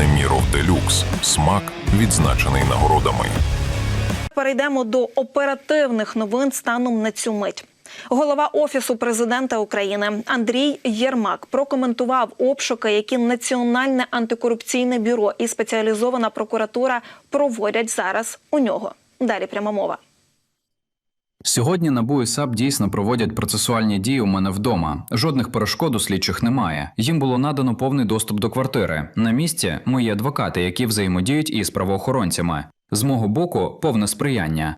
Неміров Делюкс. Смак відзначений нагородами. Перейдемо до оперативних новин станом на цю мить. Голова офісу президента України Андрій Єрмак прокоментував обшуки, які Національне антикорупційне бюро і спеціалізована прокуратура проводять зараз у нього. Далі пряма мова. Сьогодні НАБУ і САП дійсно проводять процесуальні дії у мене вдома. Жодних перешкод у слідчих немає. Їм було надано повний доступ до квартири. На місці мої адвокати, які взаємодіють із правоохоронцями. З мого боку, повне сприяння.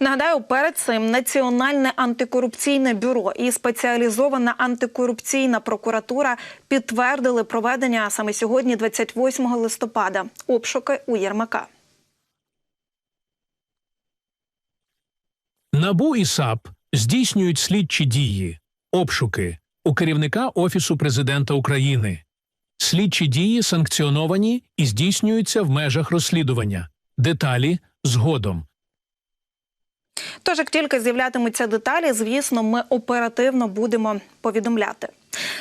Нагадаю, перед цим Національне антикорупційне бюро і спеціалізована антикорупційна прокуратура підтвердили проведення саме сьогодні, 28 листопада, обшуки у Єрмака. НАБУ і САП здійснюють слідчі дії, обшуки у керівника Офісу президента України. Слідчі дії санкціоновані і здійснюються в межах розслідування. Деталі згодом. Тож, як тільки з'являтимуться деталі, звісно, ми оперативно будемо повідомляти.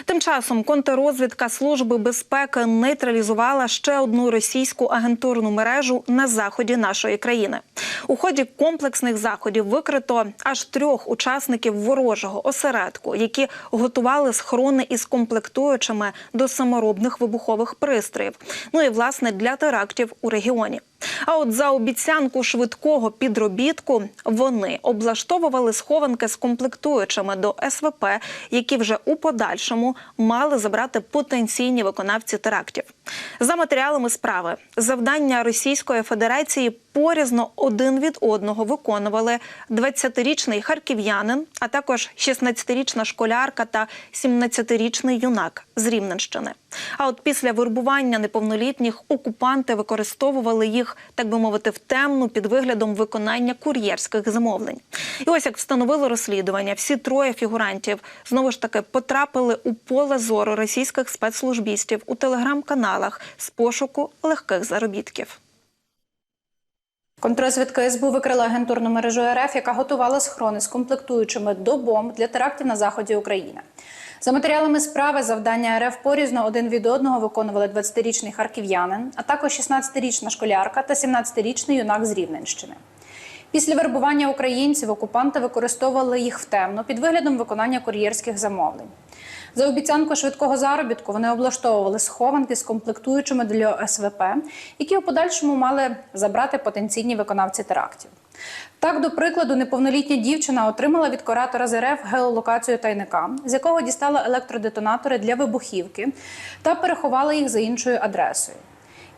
Тим часом контррозвідка Служби безпеки нейтралізувала ще одну російську агентурну мережу на заході нашої країни. У ході комплексних заходів викрито аж трьох учасників ворожого осередку, які готували схорони із комплектуючими до саморобних вибухових пристроїв. Ну і власне для терактів у регіоні. А от за обіцянку швидкого підробітку вони облаштовували схованки з комплектуючими до СВП, які вже у подальшому мали забрати потенційні виконавці терактів. За матеріалами справи завдання Російської Федерації порізно один від одного виконували 20-річний харків'янин, а також 16-річна школярка та 17-річний юнак з Рівненщини. А от після вербування неповнолітніх окупанти використовували їх, так би мовити, в темну під виглядом виконання кур'єрських замовлень. І ось як встановило розслідування, всі троє фігурантів знову ж таки потрапили у поле зору російських спецслужбістів у телеграм-каналах з пошуку легких заробітків. Контррозвідка СБУ викрила агентурну мережу РФ, яка готувала схорони з комплектуючими до бомб для терактів на заході України. За матеріалами справи завдання РФ порізно один від одного виконували 20-річний харків'янин, а також 16-річна школярка та 17-річний юнак з Рівненщини. Після вербування українців окупанти використовували їх втемно під виглядом виконання кур'єрських замовлень. За обіцянку швидкого заробітку вони облаштовували схованки з комплектуючими для СВП, які у подальшому мали забрати потенційні виконавці терактів. Так, до прикладу, неповнолітня дівчина отримала від куратора з РФ геолокацію тайника, з якого дістала електродетонатори для вибухівки та переховала їх за іншою адресою.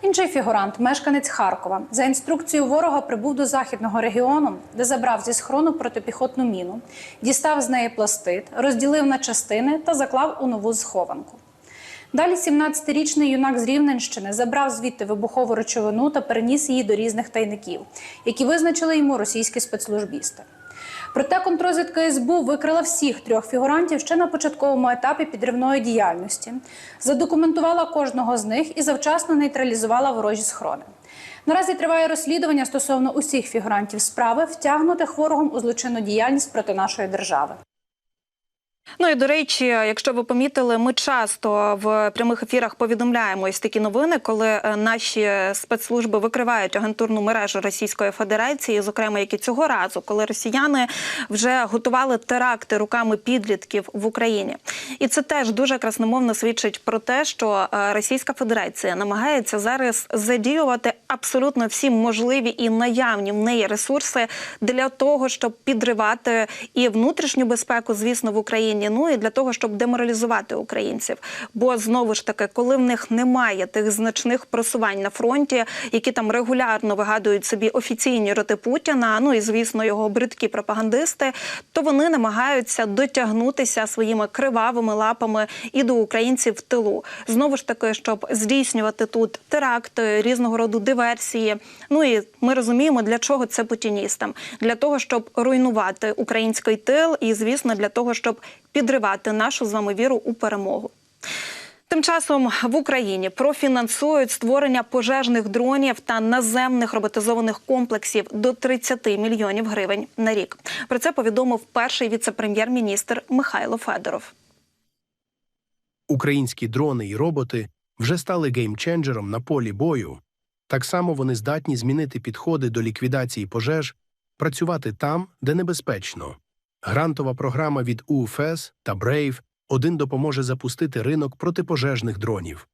Інший фігурант, мешканець Харкова, за інструкцією ворога прибув до західного регіону, де забрав зі схорону протипіхотну міну, дістав з неї пластит, розділив на частини та заклав у нову схованку. Далі 17-річний юнак з Рівненщини забрав звідти вибухову речовину та переніс її до різних тайників, які визначили йому російські спецслужбісти. Проте контрозвідка СБУ викрила всіх трьох фігурантів ще на початковому етапі підривної діяльності, задокументувала кожного з них і завчасно нейтралізувала ворожі схорони. Наразі триває розслідування стосовно усіх фігурантів справи, втягнутих ворогом у злочинну діяльність проти нашої держави. Ну і до речі, якщо ви помітили, ми часто в прямих ефірах повідомляємо ось такі новини, коли е, наші спецслужби викривають агентурну мережу Російської Федерації, зокрема, як і цього разу, коли росіяни вже готували теракти руками підлітків в Україні, і це теж дуже красномовно свідчить про те, що е, Російська Федерація намагається зараз задіювати абсолютно всі можливі і наявні в неї ресурси для того, щоб підривати і внутрішню безпеку, звісно, в Україні. Ну і для того, щоб деморалізувати українців. Бо знову ж таки, коли в них немає тих значних просувань на фронті, які там регулярно вигадують собі офіційні роти Путіна, ну і звісно, його бридкі пропагандисти, то вони намагаються дотягнутися своїми кривавими лапами і до українців в тилу. Знову ж таки, щоб здійснювати тут теракти, різного роду диверсії. Ну і ми розуміємо, для чого це путіністам, для того, щоб руйнувати український тил, і звісно, для того, щоб підривати нашу з вами віру у перемогу. Тим часом в Україні профінансують створення пожежних дронів та наземних роботизованих комплексів до 30 мільйонів гривень на рік. Про це повідомив перший віце-прем'єр-міністр Михайло Федоров. Українські дрони і роботи вже стали геймченджером на полі бою. Так само вони здатні змінити підходи до ліквідації пожеж, працювати там, де небезпечно. Грантова програма від УФС та Brave один допоможе запустити ринок протипожежних дронів.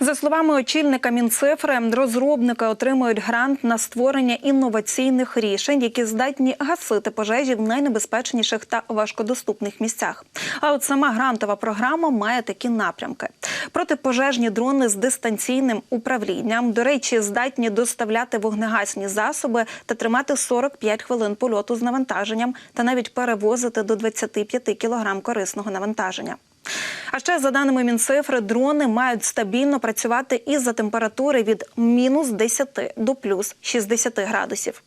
За словами очільника Мінцифри, розробники отримують грант на створення інноваційних рішень, які здатні гасити пожежі в найнебезпечніших та важкодоступних місцях. А от сама грантова програма має такі напрямки: протипожежні дрони з дистанційним управлінням, до речі, здатні доставляти вогнегасні засоби та тримати 45 хвилин польоту з навантаженням, та навіть перевозити до 25 кг корисного навантаження. А ще за даними Мінцифри, дрони мають стабільно працювати із за температури від мінус 10 до плюс 60 градусів.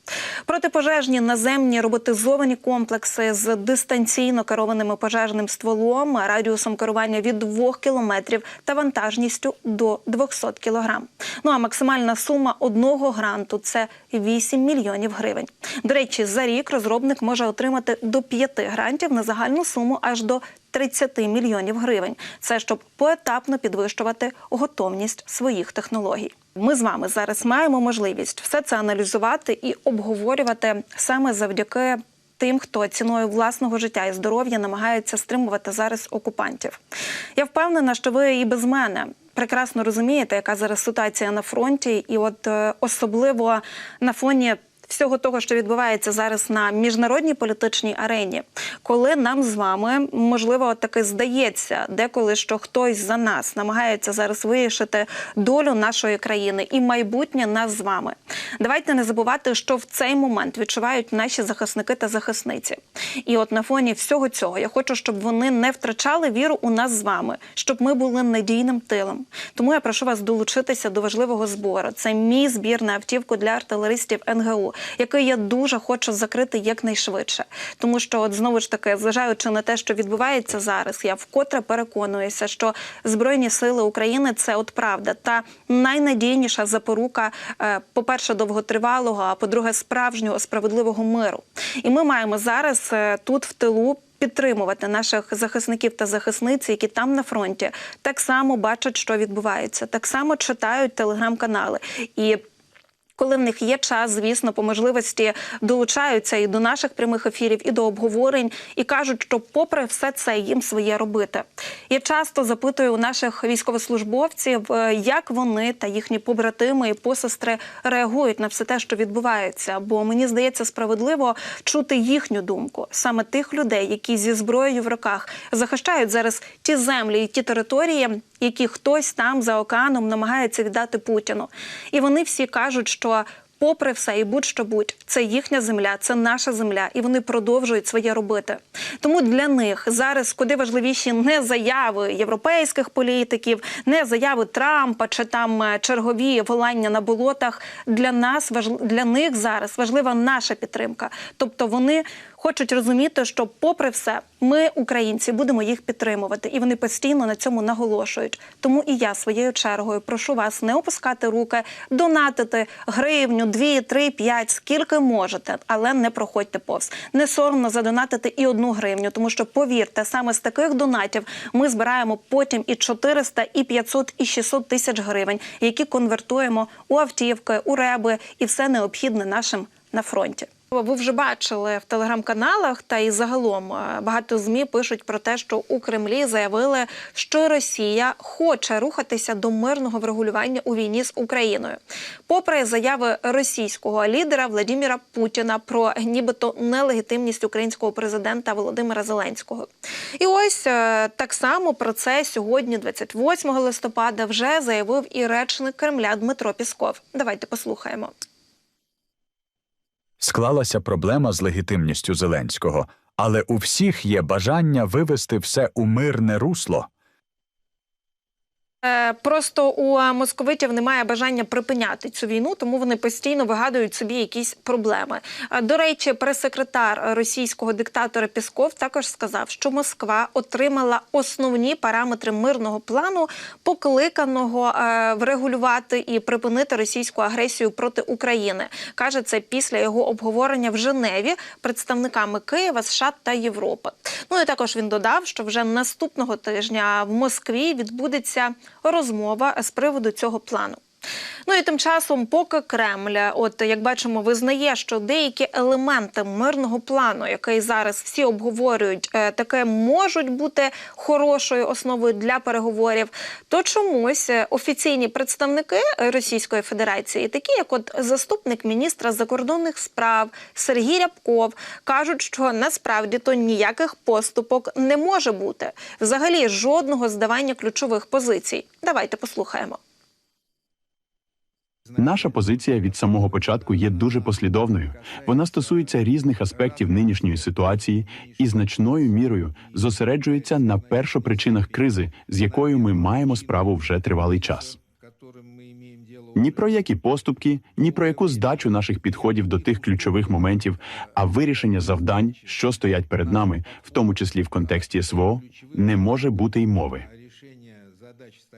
Протипожежні наземні роботизовані комплекси з дистанційно керованими пожежним стволом, радіусом керування від 2 кілометрів та вантажністю до 200 кілограм. Ну а максимальна сума одного гранту це 8 мільйонів гривень. До речі, за рік розробник може отримати до 5 грантів на загальну суму аж до 30 мільйонів гривень. Це щоб поетапно підвищувати готовність своїх технологій. Ми з вами зараз маємо можливість все це аналізувати і обговорювати саме завдяки тим, хто ціною власного життя і здоров'я намагається стримувати зараз окупантів. Я впевнена, що ви і без мене. Прекрасно розумієте, яка зараз ситуація на фронті, і от е, особливо на фоні всього того, що відбувається зараз на міжнародній політичній арені, коли нам з вами можливо таки здається, деколи що хтось за нас намагається зараз вирішити долю нашої країни і майбутнє нас з вами. Давайте не забувати, що в цей момент відчувають наші захисники та захисниці. І от на фоні всього цього я хочу, щоб вони не втрачали віру у нас з вами, щоб ми були надійним тилом. Тому я прошу вас долучитися до важливого збору. Це мій збір на автівку для артилеристів НГУ, який я дуже хочу закрити якнайшвидше. Тому що, от знову ж таки, зважаючи на те, що відбувається зараз, я вкотре переконуюся, що Збройні сили України це от правда та найнадійніша запорука, е, по-перше, довготривалого, а по-друге, справжнього справедливого миру. І ми маємо зараз е, тут в тилу. Підтримувати наших захисників та захисниць, які там на фронті так само бачать, що відбувається, так само читають телеграм-канали і. Коли в них є час, звісно, по можливості долучаються і до наших прямих ефірів, і до обговорень, і кажуть, що, попри все це, їм своє робити. Я часто запитую у наших військовослужбовців, е, як вони та їхні побратими і посестри реагують на все те, що відбувається. Бо мені здається справедливо чути їхню думку, саме тих людей, які зі зброєю в руках захищають зараз ті землі і ті території, які хтось там за океаном намагається віддати Путіну. І вони всі кажуть, що. Попри все, і будь-що будь, це їхня земля, це наша земля, і вони продовжують своє робити. Тому для них зараз куди важливіші не заяви європейських політиків, не заяви Трампа чи там е, чергові волання на болотах. Для нас для них зараз важлива наша підтримка. Тобто вони хочуть розуміти, що, попри все, ми, українці, будемо їх підтримувати, і вони постійно на цьому наголошують. Тому і я своєю чергою прошу вас не опускати руки, донатити гривню, дві, три, п'ять, скільки можете, але не проходьте повз. Не соромно задонатити і одну гривню, тому що повірте, саме з таких донатів ми збираємо потім і 400, і 500, і 600 тисяч гривень, які конвертуємо у автівки, у реби і все необхідне нашим на фронті. Ви вже бачили в телеграм-каналах та і загалом е, багато змі пишуть про те, що у Кремлі заявили, що Росія хоче рухатися до мирного врегулювання у війні з Україною, попри заяви російського лідера Владимира Путіна про нібито нелегітимність українського президента Володимира Зеленського. І ось е, так само про це сьогодні, 28 листопада, вже заявив і речник Кремля Дмитро Пісков. Давайте послухаємо. Склалася проблема з легітимністю Зеленського, але у всіх є бажання вивести все у мирне русло. Е, Просто у е, московитів немає бажання припиняти цю війну, тому вони постійно вигадують собі якісь проблеми. Е, До речі, прес-секретар російського диктатора Пісков також сказав, що Москва отримала основні параметри мирного плану, покликаного врегулювати і припинити російську агресію проти України. каже це після його обговорення в Женеві представниками Києва, США та Європи. Ну і також він додав, що вже наступного тижня в Москві відбудеться розмова з приводу цього плану. Ну і тим часом, поки Кремль, от як бачимо, визнає, що деякі елементи мирного плану, який зараз всі обговорюють, е, таке можуть бути хорошою основою для переговорів, то чомусь е, офіційні представники Російської Федерації, такі як от заступник міністра закордонних справ Сергій Рябков, кажуть, що насправді то ніяких поступок не може бути. Взагалі жодного здавання ключових позицій. Давайте послухаємо. Наша позиція від самого початку є дуже послідовною. Вона стосується різних аспектів нинішньої ситуації і значною мірою зосереджується на першопричинах кризи, з якою ми маємо справу вже тривалий час. Ні про які поступки, ні про яку здачу наших підходів до тих ключових моментів, а вирішення завдань, що стоять перед нами, в тому числі в контексті СВО, не може бути й мови.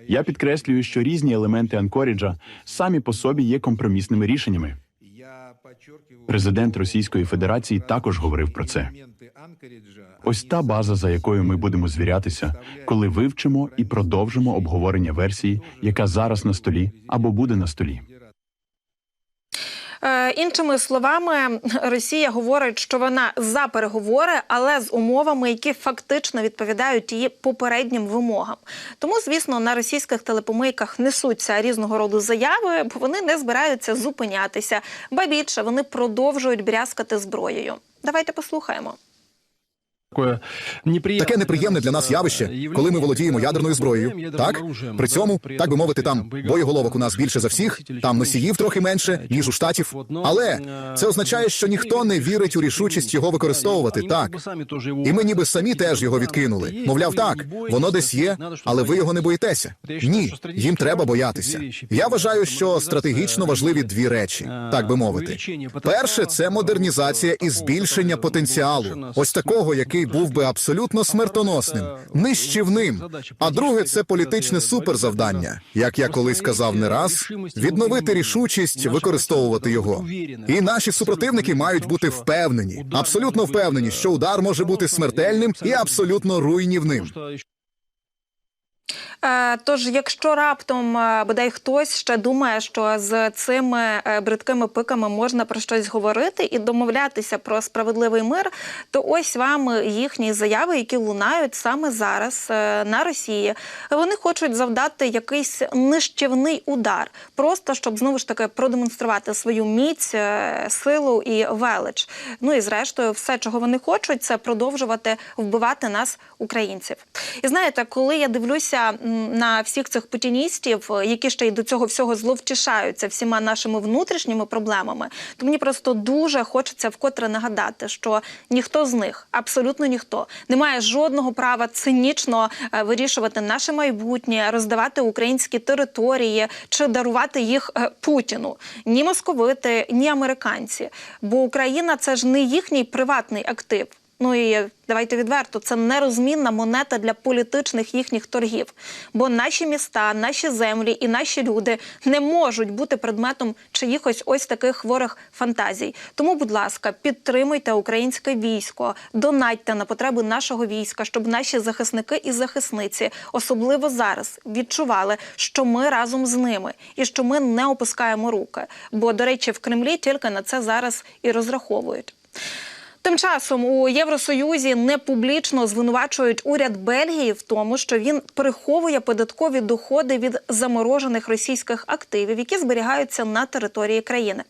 Я підкреслюю, що різні елементи Анкоріджа самі по собі є компромісними рішеннями. Президент Російської Федерації також говорив про це. Ось та база, за якою ми будемо звірятися, коли вивчимо і продовжимо обговорення версії, яка зараз на столі або буде на столі. Е, іншими словами, Росія говорить, що вона за переговори, але з умовами, які фактично відповідають її попереднім вимогам. Тому, звісно, на російських телепомийках несуться різного роду заяви, бо вони не збираються зупинятися. Ба більше вони продовжують брязкати зброєю. Давайте послухаємо. Таке неприємне для нас явище, коли ми володіємо ядерною зброєю. Так при цьому, так би мовити, там боєголовок у нас більше за всіх, там носіїв трохи менше ніж у штатів. Але це означає, що ніхто не вірить у рішучість його використовувати. Так і ми ніби самі теж його відкинули. Мовляв, так воно десь є, але ви його не боїтеся. Ні, їм треба боятися. Я вважаю, що стратегічно важливі дві речі, так би мовити. Перше це модернізація і збільшення потенціалу, ось такого, який був би абсолютно смертоносним, нищівним. А друге це політичне суперзавдання, як я колись казав не раз, відновити рішучість використовувати його. І наші супротивники мають бути впевнені, абсолютно впевнені, що удар може бути смертельним і абсолютно руйнівним. Е, Тож, якщо раптом е, бодай хтось ще думає, що з цими е, бридкими пиками можна про щось говорити і домовлятися про справедливий мир, то ось вам їхні заяви, які лунають саме зараз на Росії. Вони хочуть завдати якийсь нищівний удар, просто щоб знову ж таки продемонструвати свою міць, силу і велич. Ну і зрештою, все, чого вони хочуть, це продовжувати вбивати нас, українців. І знаєте, коли я дивлюся м, на всіх цих путіністів, е, які ще й до цього всього зловтішаються всіма нашими внутрішніми проблемами, то мені просто дуже хочеться вкотре нагадати, що ніхто з них, абсолютно ніхто, не має жодного права цинічно е, вирішувати наше майбутнє, роздавати українські території чи дарувати їх е, Путіну. Ні московити, ні американці. Бо Україна це ж не їхній приватний актив. Ну і давайте відверто, це нерозмінна монета для політичних їхніх торгів. Бо наші міста, наші землі і наші люди не можуть бути предметом чиїхось ось таких хворих фантазій. Тому, будь ласка, підтримуйте українське військо, донатьте на потреби нашого війська, щоб наші захисники і захисниці, особливо зараз, відчували, що ми разом з ними і що ми не опускаємо руки. Бо, до речі, в Кремлі тільки на це зараз і розраховують. Тим часом у Євросоюзі не публічно звинувачують уряд Бельгії в тому, що він приховує податкові доходи від заморожених російських активів, які зберігаються на території країни.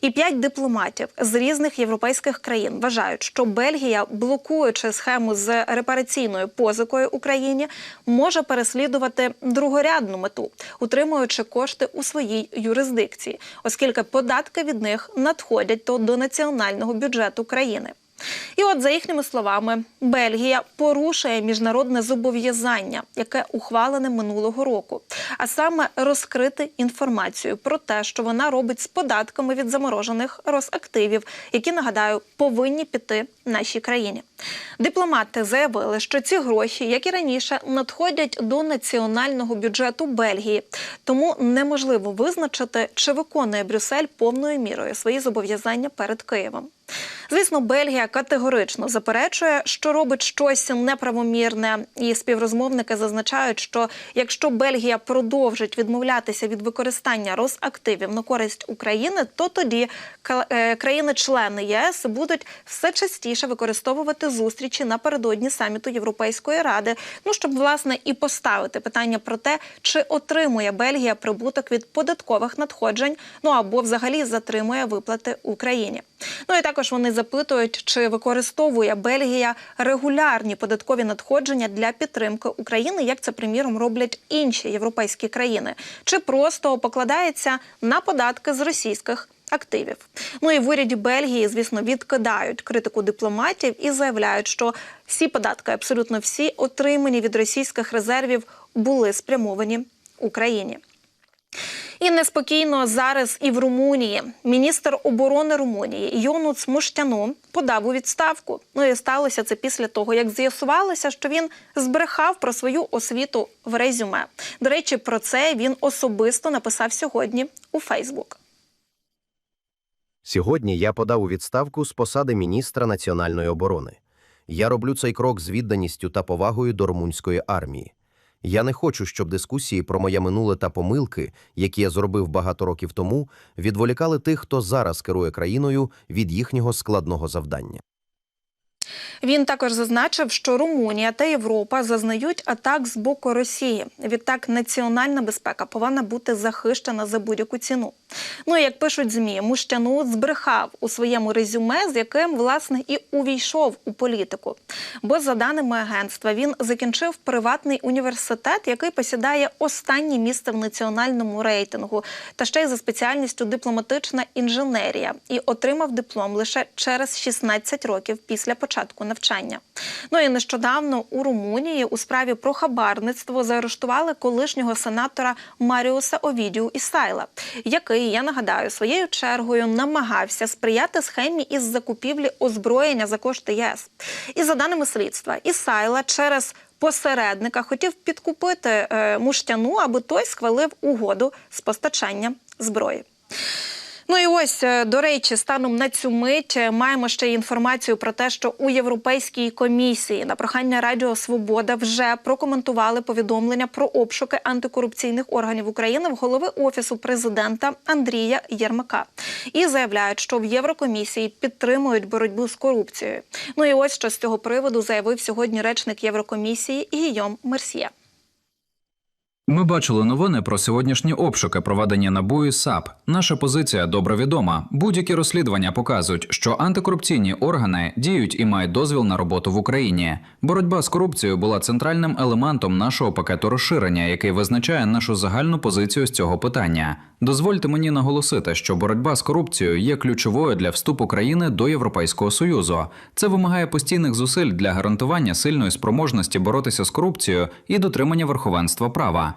І п'ять дипломатів з різних європейських країн вважають, що Бельгія, блокуючи схему з репараційною позикою Україні, може переслідувати другорядну мету, утримуючи кошти у своїй юрисдикції, оскільки податки від них надходять то до національного бюджету країни. І от, за їхніми словами, Бельгія порушує міжнародне зобов'язання, яке ухвалене минулого року, а саме розкрити інформацію про те, що вона робить з податками від заморожених Росактивів, які нагадаю повинні піти нашій країні. Дипломати заявили, що ці гроші, як і раніше, надходять до національного бюджету Бельгії, тому неможливо визначити, чи виконує Брюссель повною мірою свої зобов'язання перед Києвом. Звісно, Бельгія категорично заперечує, що робить щось неправомірне, і співрозмовники зазначають, що якщо Бельгія продовжить відмовлятися від використання Росактивів на користь України, то тоді е, країни-члени ЄС будуть все частіше використовувати зустрічі напередодні саміту Європейської ради. Ну щоб власне і поставити питання про те, чи отримує Бельгія прибуток від податкових надходжень, ну або взагалі затримує виплати Україні. Ну і також вони запитують, чи використовує Бельгія регулярні податкові надходження для підтримки України, як це приміром роблять інші європейські країни, чи просто покладається на податки з російських. Активів, ну і в уряді Бельгії, звісно, відкидають критику дипломатів і заявляють, що всі податки, абсолютно всі, отримані від російських резервів, були спрямовані Україні. І неспокійно зараз і в Румунії. Міністр оборони Румунії Йонуц Муштяну подав у відставку. Ну і сталося це після того, як з'ясувалося, що він збрехав про свою освіту в резюме. До речі, про це він особисто написав сьогодні у Фейсбук. Сьогодні я подав у відставку з посади міністра національної оборони. Я роблю цей крок з відданістю та повагою до румунської армії. Я не хочу, щоб дискусії про моє минуле та помилки, які я зробив багато років тому, відволікали тих, хто зараз керує країною від їхнього складного завдання. Він також зазначив, що Румунія та Європа зазнають атак з боку Росії. Відтак, національна безпека повинна бути захищена за будь-яку ціну. Ну як пишуть змі, Мущану збрехав у своєму резюме, з яким власне і увійшов у політику. Бо, за даними агентства, він закінчив приватний університет, який посідає останнє місце в національному рейтингу, та ще й за спеціальністю дипломатична інженерія, і отримав диплом лише через 16 років після початку навчання. Ну і нещодавно у Румунії у справі про хабарництво заарештували колишнього сенатора Маріуса Овідію Ісайла, який, я нагадаю, своєю чергою намагався сприяти схемі із закупівлі озброєння за кошти ЄС. І за даними слідства, Ісайла через посередника хотів підкупити е, муштяну, аби той схвалив угоду з постачання зброї. Ну і ось е, до речі, станом на цю мить е, маємо ще інформацію про те, що у Європейській комісії на прохання Радіо Свобода вже прокоментували повідомлення про обшуки антикорупційних органів України в голови офісу президента Андрія Єрмака і заявляють, що в Єврокомісії підтримують боротьбу з корупцією. Ну і ось що з цього приводу заявив сьогодні речник Єврокомісії Гійом Мерсьє. Ми бачили новини про сьогоднішні обшуки, проведені НАБУ і САП. Наша позиція добре відома. Будь-які розслідування показують, що антикорупційні органи діють і мають дозвіл на роботу в Україні. Боротьба з корупцією була центральним елементом нашого пакету розширення, який визначає нашу загальну позицію з цього питання. Дозвольте мені наголосити, що боротьба з корупцією є ключовою для вступу країни до Європейського союзу. Це вимагає постійних зусиль для гарантування сильної спроможності боротися з корупцією і дотримання верховенства права.